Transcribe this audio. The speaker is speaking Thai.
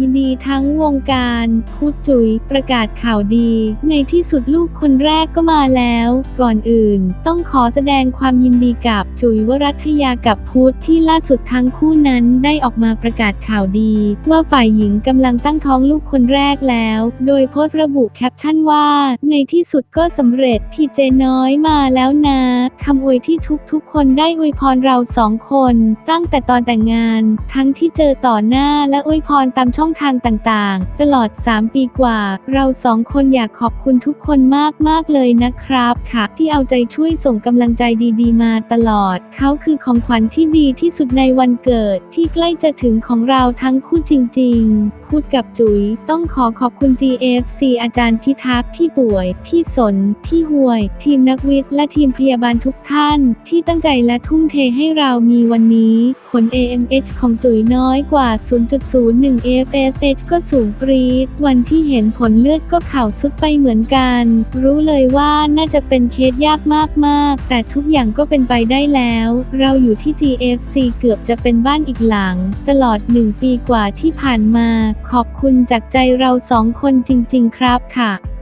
ยินดีทั้งวงการพูดจุ๋ยประกาศข่าวดี ในที่สุดลูกคนแรกก็มาแล้ว ก่อนอื่น ต้องขอแสดงความยินดีกับจุ๋ยวรัตยากับพุทธที่ล่าสุดทั้งคู่นั้นได้ออกมาประกาศข่าวดี ว่าฝ่ายหญิงกำลังตั้งท้องลูกคนแรกแล้ว โดยโพสต์ระบุแคปชั่นว่า ในที่สุดก็สำเร็จพี่เจน้อยมาแล้วนะคำอวยที่ทุกๆ คนได้อวยพรเราสองคน ตั้งแต่ตอนแต่งงาน ทั้งที่เจอต่อหน้าและอวยพรตามช่องทางต่างๆ ตลอด 3 ปีกว่า เราสองคนอยากขอบคุณทุกคนมากๆเลยนะครับค่ะ ที่เอาใจช่วยส่งกำลังใจดีๆ มาตลอด เขาคือของขวัญที่ดีที่สุดในวันเกิดที่ใกล้จะถึงของเราทั้งคู่จริง ๆพูดกับจุ๋ยต้องขอขอบคุณ GFC อาจารย์พิทักษ์พี่ป่วย พี่สน พี่ห่วย ทีมนักวิทย์และทีมพยาบาลทุกท่าน ที่ตั้งใจและทุ่มเทให้เรามีวันนี้ ผล AMH ของจุ๋ยน้อยกว่า 0.01เซตก็สูงปรี๊ดวันที่เห็นผลเลือดก็เข่าสุดไปเหมือนกัน รู้เลยว่าน่าจะเป็นเคสยากมากๆ แต่ทุกอย่างก็เป็นไปได้แล้ว เราอยู่ที่ GFC เกือบจะเป็นบ้านอีกหลัง ตลอดหนึ่งปีกว่าที่ผ่านมา ขอบคุณจากใจเราสองคนจริง ๆ ครับค่ะ